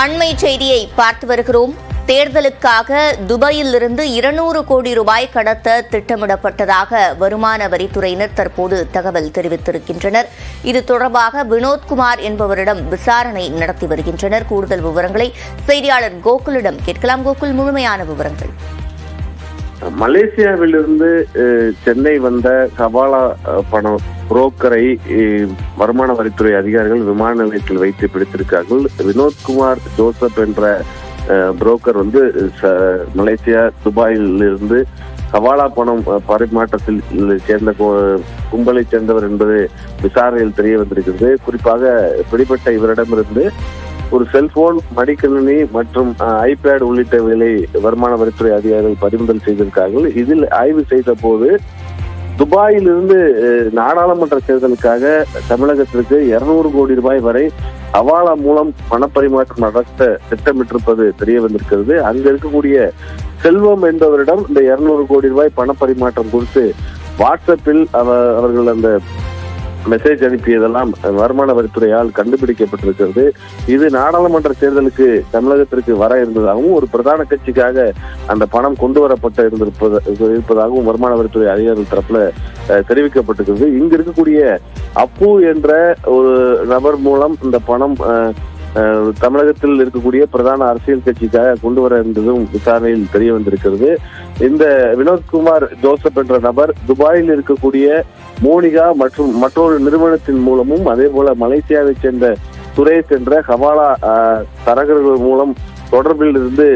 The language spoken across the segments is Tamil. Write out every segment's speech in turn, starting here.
அண்மை செய்தியை பார்த்து வருகிறோம். தேர்தலுக்காக துபாயிலிருந்து இருநூறு கோடி ரூபாய் கடத்த திட்டமிடப்பட்டதாக வருமான வரித்துறையினர் தற்போது தகவல் தெரிவித்திருக்கின்றனர். இது தொடர்பாக வினோத்குமார் என்பவரிடம் விசாரணை நடத்தி வருகின்றனர். கூடுதல் விவரங்களை செய்தியாளர் கோகுலிடம் கேட்கலாம். கோகுல் முழுமையான விவரங்கள். மலேசியாவிலிருந்து சென்னை வந்த கபாலா பணம் புரோக்கரை வருமான வரித்துறை அதிகாரிகள் விமான நிலையத்தில் வைத்து பிடித்திருக்கார்கள் வினோத்குமார் ஜோசப் என்ற புரோக்கர் வந்து ச- மலேசியா துபாயில் இருந்து கவாலா பணம் பரிமாற்றத்தில் சேர்ந்த கும்பலை சேர்ந்தவர் என்பது விசாரணையில் தெரிய வந்திருக்கிறது. குறிப்பாக பிடிபட்ட இவரிடமிருந்து ஒரு செல்போன் மடிக்கணினி மற்றும் ஐபேட் உள்ளிட்டவைகளை வருமான வரித்துறை அதிகாரிகள் பறிமுதல் செய்திருக்கார்கள். இதில் ஆய்வு செய்த போது துபாயிலிருந்து நாடாளுமன்ற தேர்தலுக்காக தமிழகத்திற்கு இருநூறு கோடி ரூபாய் வரை அவாலா மூலம் பணப்பரிமாற்றம் நடத்த திட்டமிட்டிருப்பது தெரிய வந்திருக்கிறது அங்க இருக்கக்கூடிய செல்வம் என்பவரிடம் இந்த இருநூறு கோடி ரூபாய் பணப்பரிமாற்றம் குறித்து வாட்ஸ்அப்பில் அவர்கள் அந்த மெசேஜ் அனுப்பியதெல்லாம் வருமான வரித்துறையால் கண்டுபிடிக்கப்பட்டிருக்கிறது. இது நாடாளுமன்ற தேர்தலுக்கு தமிழகத்திற்கு வர இருந்ததாகவும் ஒரு பிரதான கட்சிக்காக அந்த பணம் கொண்டு வரப்பட்ட இருந்திருப்பது இருப்பதாகவும் வருமான வரித்துறை அதிகாரிகள் தரப்புல தெரிவிக்கப்பட்டிருக்கிறது. இங்கு இருக்கக்கூடிய அப்பு என்ற ஒரு நபர் மூலம் இந்த பணம் தமிழகத்தில் இருக்கக்கூடிய பிரதான அரசியல் கட்சிக்காக கொண்டு வர இருந்ததும் விசாரணையில் தெரிய வந்திருக்கிறது. இந்த வினோத்குமார் ஜோசப் என்ற நபர் துபாயில் இருக்கக்கூடிய மோனிகா மற்றும் மற்றொரு நிறுவனத்தின் மூலமும் அதே போல மலேசியாவை சேர்ந்த சுரேஷ் என்ற ஹவாலா தரகர்கள் மூலம் தொடர்பில் இருந்து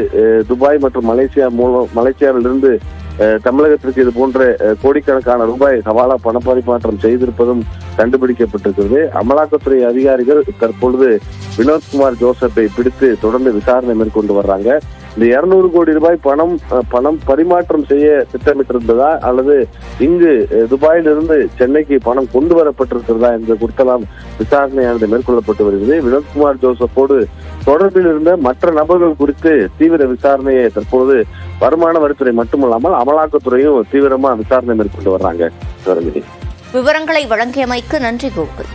துபாய் மற்றும் மலேசியா மூலம் மலேசியாவிலிருந்து தமிழகத்திற்கு இது போன்ற கோடிக்கணக்கான ரூபாய் ஹவாலா பணப்பரிமாற்றம் செய்திருப்பதும் கண்டுபிடிக்கப்பட்டிருக்கிறது. அமலாக்கத்துறை அதிகாரிகள் தற்பொழுது வினோத்குமார் ஜோசப்பை பிடித்து தொடர்ந்து விசாரணை மேற்கொண்டு வர்றாங்க. இந்த இருநூறு கோடி ரூபாய் பணம் பணம் பரிமாற்றம் செய்ய திட்டமிட்டிருந்ததா அல்லது இங்கு துபாயிலிருந்து சென்னைக்கு பணம் கொண்டு வரப்பட்டிருக்கிறதா என்று குறித்தெல்லாம் விசாரணையானது மேற்கொள்ளப்பட்டு வருகிறது. வினோத்குமார் ஜோசப்போடு தொடர்பில் இருந்த மற்ற நபர்கள் குறித்து தீவிர விசாரணையை தற்போது வருமான வரித்துறை மட்டுமல்லாமல் அமலாக்கத்துறையும் தீவிரமா விசாரணை மேற்கொண்டு வர்றாங்க. விவரங்களை வழங்கியமைக்கு நன்றி கோகுல்.